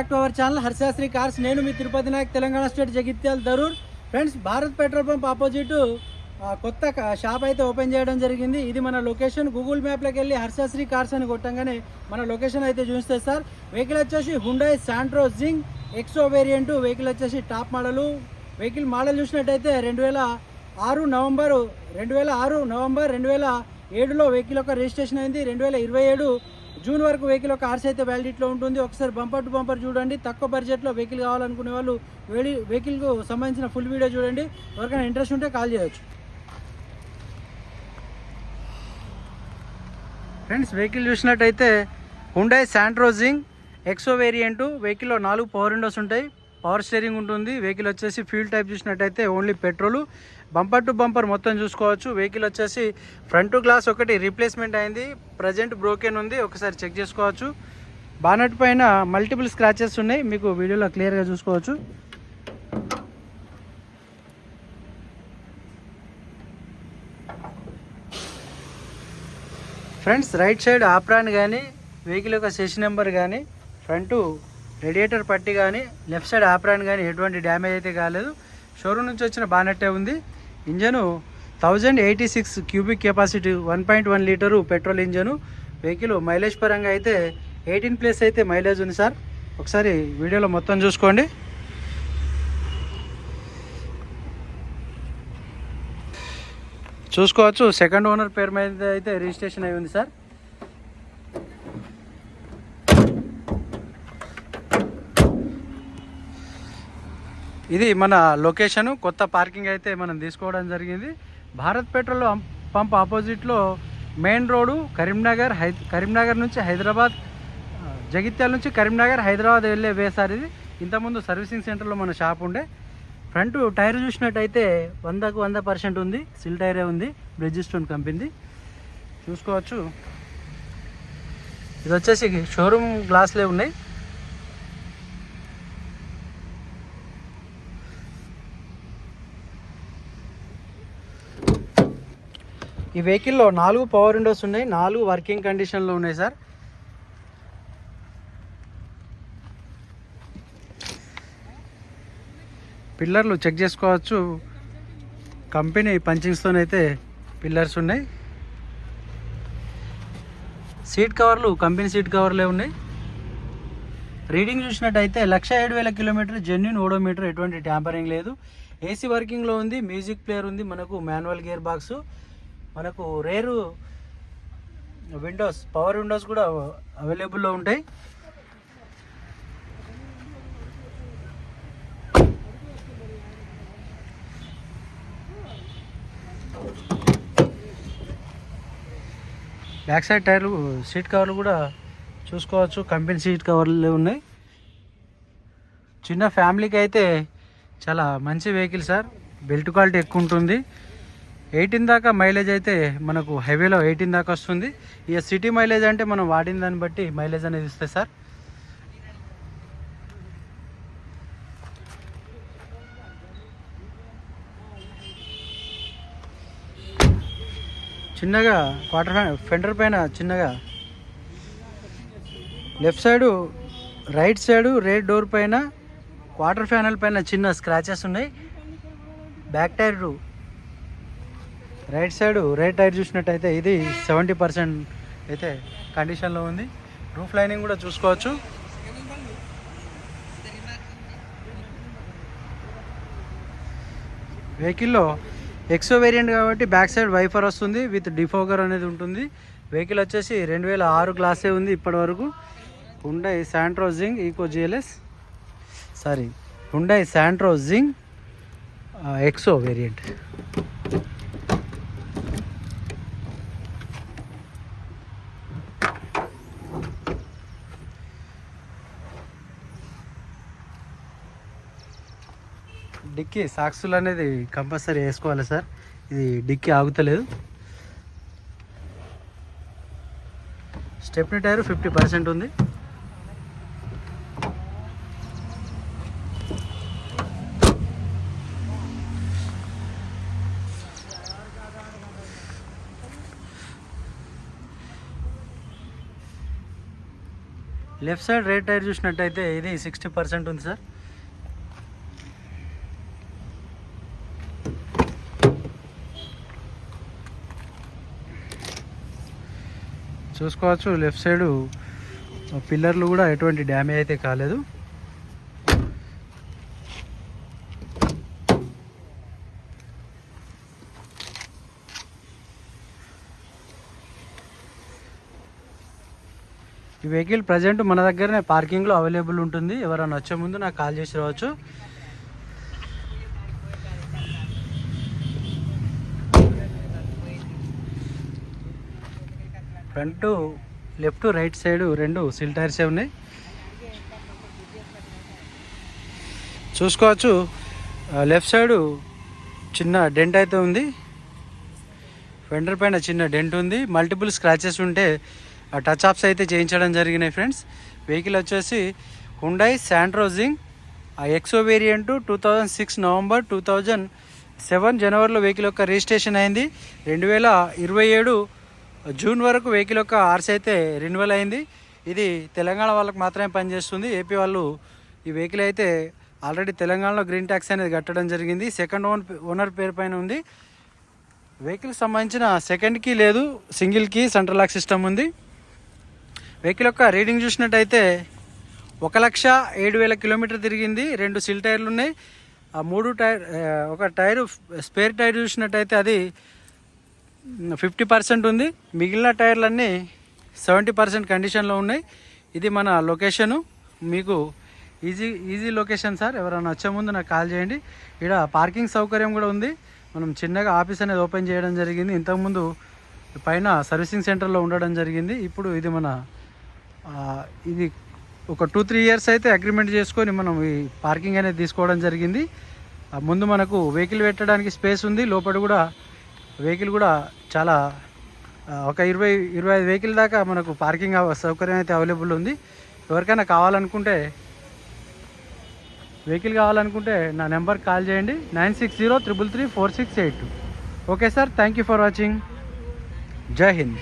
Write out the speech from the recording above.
Back to our channel Harshasri cars నేను మీ Tirupati Nayak Telangana state Jagtial Dharur friends Bharat petrol pump opposite కొత్త shop అయితే open చేయడం జరిగింది. ఇది మన లొకేషన్ గూగుల్ మ్యాప్లోకి వెళ్ళి హర్షాశ్రీ కార్స్ అని కొట్టంగానే మన లొకేషన్ అయితే చూస్తే సార్ వెహికల్ వచ్చేసి Hyundai Santro Xing XO variant vehicle వచ్చేసి టాప్ మోడలు వెహికల్ మోడల్ చూసినట్టయితే రెండు వేల ఆరు నవంబర్ రెండు వేల ఆరు నవంబర్ రెండు వేల ఏడులో వెహికల్ యొక్క రిజిస్ట్రేషన్ అయింది. రెండు వేల ఇరవై ఏడు జూన్ వరకు వెహికల్ ఒక ఆర్సీ అయితే వ్యాలిడిటీలో ఉంటుంది. ఒకసారి బంపర్ టు బంపర్ చూడండి. తక్కువ బడ్జెట్లో వెహికల్ కావాలనుకునే వాళ్ళు వెడి వెహికల్కు సంబంధించిన ఫుల్ వీడియో చూడండి. ఎవరికైనా ఇంట్రెస్ట్ ఉంటే కాల్ చేయొచ్చు. ఫ్రెండ్స్ వెహికల్ చూసినట్టయితే Hyundai Santro Xing XO variant వెహికల్లో నాలుగు పవర్ విండోస్ ఉంటాయి. పవర్ స్టీరింగ్ ఉంటుంది. వెహికల్ వచ్చేసి ఫ్యూల్ టైప్ చూసినట్టయితే only petrol bumper to bumper మొత్తం చూసుకోవచ్చు. వెహికల్ వచ్చేసి ఫ్రంట్ గ్లాస్ ఒకటి రీప్లేస్మెంట్ అయింది. ప్రజెంట్ బ్రోకెన్ ఉంది. ఒకసారి చెక్ చేసుకోవచ్చు. బానట్ పైన మల్టిపుల్ స్క్రాచెస్ ఉన్నాయి. మీకు వీడియోలో క్లియర్గా చూసుకోవచ్చు. ఫ్రెండ్స్ రైట్ సైడ్ ఆప్రాన్ కానీ వెహికల్ యొక్క సెషన్ నెంబర్ కానీ ఫ్రంట్ రేడియేటర్ పట్టి కానీ లెఫ్ట్ సైడ్ ఆప్రాన్ కానీ ఎటువంటి డ్యామేజ్ అయితే కాలేదు. షోరూమ్ నుంచి వచ్చిన బానట్టే ఉంది. Engine thousand eighty six cubic capacity one point one litre petrol engine. Vehicle mileage పరంగా అయితే ఎయిటీన్ ప్లస్ అయితే మైలేజ్ ఉంది సార్. ఒకసారి వీడియోలో మొత్తం చూసుకోండి. చూసుకోవచ్చు. సెకండ్ ఓనర్ పేరు మీద అయితే రిజిస్ట్రేషన్ అయి ఉంది సార్. ఇది మన లొకేషన్. కొత్త పార్కింగ్ అయితే మనం తీసుకోవడం జరిగింది. భారత్ పెట్రోల్ పంప్ ఆపోజిట్లో main road Karimnagar high Karimnagar నుంచి హైదరాబాద్ జగిత్యాల నుంచి కరీంనగర్ హైదరాబాద్ వెళ్ళే వేసారు ఇది. ఇంతకుముందు సర్వీసింగ్ సెంటర్లో మన షాప్ ఉండే. ఫ్రంట్ టైర్ చూసినట్టయితే వందకు వంద పర్సెంట్ ఉంది. సిల్ టైరే ఉంది. బ్రిడ్జిస్టోన్ కంపెనీది చూసుకోవచ్చు. ఇది వచ్చేసి షోరూమ్ గ్లాస్లే ఉన్నాయి. ఈ వెహికల్లో నాలుగు పవర్ విండోస్ ఉన్నాయి నాలుగు వర్కింగ్ కండిషన్లో ఉన్నాయి సార్ పిల్లర్లు చెక్ చేసుకోవచ్చు. కంపెనీ పంచింగ్స్తోనైతే పిల్లర్స్ ఉన్నాయి. సీట్ కవర్లు కంపెనీ సీట్ కవర్లే ఉన్నాయి. రీడింగ్ చూసినట్టయితే లక్ష ఏడు వేల కిలోమీటర్ జెన్యున్ ఓడోమీటర్ ఎటువంటి ట్యాంపరింగ్ లేదు. ఏసీ వర్కింగ్లో ఉంది మ్యూజిక్ ప్లేయర్ ఉంది మనకు మాన్యువల్ గేర్ బాక్స్ మనకు రేరు విండోస్ పవర్ విండోస్ కూడా అవైలబుల్లో ఉంటాయి. బ్యాక్ సైడ్ టైర్లు సీట్ కవర్లు కూడా చూసుకోవచ్చు. కంపెనీ సీట్ కవర్లు ఉన్నాయి. చిన్న ఫ్యామిలీకి అయితే చాలా మంచి వెహికల్ సార్. బెల్ట్ క్వాలిటీ ఎక్కువ ఉంటుంది. ఎయిటీన్ దాకా మైలేజ్ అయితే మనకు హైవేలో ఎయిటీన్ దాకా వస్తుంది. ఇక సిటీ మైలేజ్ అంటే మనం వాడిన దాన్ని బట్టి మైలేజ్ అనేది ఇస్తాయి సార్. చిన్నగా క్వార్టర్ ఫెండర్ పైన చిన్నగా left side right side rear door పైన క్వార్టర్ ఫ్యానల్ పైన చిన్న స్క్రాచెస్ ఉన్నాయి. Back tyre right side right tyre చూసినట్టయితే ఇది సెవెంటీ పర్సెంట్ అయితే కండిషన్లో ఉంది. రూఫ్ లైనింగ్ కూడా చూసుకోవచ్చు. వెహికల్లో ఎక్సో వేరియంట్ కాబట్టి బ్యాక్ సైడ్ వైఫర్ వస్తుంది విత్ డిఫోగర్ అనేది ఉంటుంది. వెహికల్ వచ్చేసి రెండు వేల ఆరు గ్లాసే ఉంది ఇప్పటి వరకు Hyundai Santro Xing eco GLS sorry Hyundai Santro Xing XO variant dicky సాక్సులు అనేది కంపల్సరీ వేసుకోవాలి సార్. ఇది డిక్కీ ఆగుతలేదు. స్టెప్ని టైర్ ఫిఫ్టీ పర్సెంట్ ఉంది. లెఫ్ట్ సైడ్ రైట్ టైర్ చూసినట్టయితే ఇది సిక్స్టీ పర్సెంట్ ఉంది సార్. చూసుకోవచ్చు. లెఫ్ట్ సైడు పిల్లర్లు కూడా ఎటువంటి డ్యామేజ్ అయితే కాలేదు. ఈ వెహికల్ ప్రజెంట్ మన దగ్గరనే పార్కింగ్లో అవైలబుల్ ఉంటుంది. ఎవరైనా వచ్చే ముందు నాకు కాల్ చేసి రావచ్చు. ఫ్రంట్ లెఫ్ట్ రైట్ సైడ్ రెండు సిల్ టైర్సే ఉన్నాయి. చూసుకోవచ్చు. లెఫ్ట్ సైడు చిన్న డెంట్ అయితే ఉంది. ఫెండర్ పైన చిన్న డెంట్ ఉంది. మల్టిపుల్ స్క్రాచెస్ ఉంటే ఆ టచ్ అప్స్ అయితే చేయించడం జరిగినాయి ఫ్రెండ్స్. వెహికల్ వచ్చేసి హుండై శాండ్రోజింగ్ ఆ XO variant two thousand six November two thousand seven జనవరిలో వెహికల్ యొక్క రిజిస్ట్రేషన్ అయింది. రెండు వేల ఇరవై ఏడు జూన్ వరకు వెహికల్ యొక్క ఆర్సీ అయితే రెన్యువల్ అయింది. ఇది తెలంగాణ వాళ్ళకి మాత్రమే పనిచేస్తుంది. ఏపీ వాళ్ళు ఈ వెహికల్ అయితే ఆల్రెడీ తెలంగాణలో గ్రీన్ ట్యాక్స్ అనేది కట్టడం జరిగింది. సెకండ్ ఓన్ ఓనర్ పేరు పైన ఉంది. వెహికల్ సంబంధించిన సెకండ్ కీ లేదు. Single key central lock system ఉంది. వెహికల్ యొక్క రీడింగ్ చూసినట్టయితే ఒక లక్ష ఏడు వేల కిలోమీటర్ తిరిగింది. రెండు సిల్ టైర్లు ఉన్నాయి. ఆ మూడు టైర్ ఒక టైరు స్పేర్ టైర్ చూసినట్టయితే అది ఫిఫ్టీ పర్సెంట్ ఉంది. మిగిలిన టైర్లన్నీ సెవెంటీ పర్సెంట్ కండిషన్లో ఉన్నాయి. ఇది మన లొకేషను. మీకు ఈజీ ఈజీ లొకేషన్ సార్. ఎవరైనా వచ్చే ముందు నాకు కాల్ చేయండి. ఇక్కడ పార్కింగ్ సౌకర్యం కూడా ఉంది. మనం చిన్నగా ఆఫీస్ అనేది ఓపెన్ చేయడం జరిగింది. ఇంతకుముందు పైన సర్వీసింగ్ సెంటర్లో ఉండడం జరిగింది. ఇప్పుడు ఇది మన ఇది ఒక టూ త్రీ ఇయర్స్ అయితే అగ్రిమెంట్ చేసుకొని మనం ఈ పార్కింగ్ అనేది తీసుకోవడం జరిగింది. ముందు మనకు వెహికల్ పెట్టడానికి స్పేస్ ఉంది. లోపల కూడా వెహికల్ కూడా చాలా ఒక ఇరవై ఇరవై ఐదు వెహికల్ దాకా మనకు పార్కింగ్ సౌకర్యం అయితే అవైలబుల్ ఉంది. ఎవరికైనా కావాలనుకుంటే వెహికల్ కావాలనుకుంటే నా నెంబర్ కాల్ చేయండి. Nine six zero triple three four six eight okay sir thank you for watching. జై హింద్.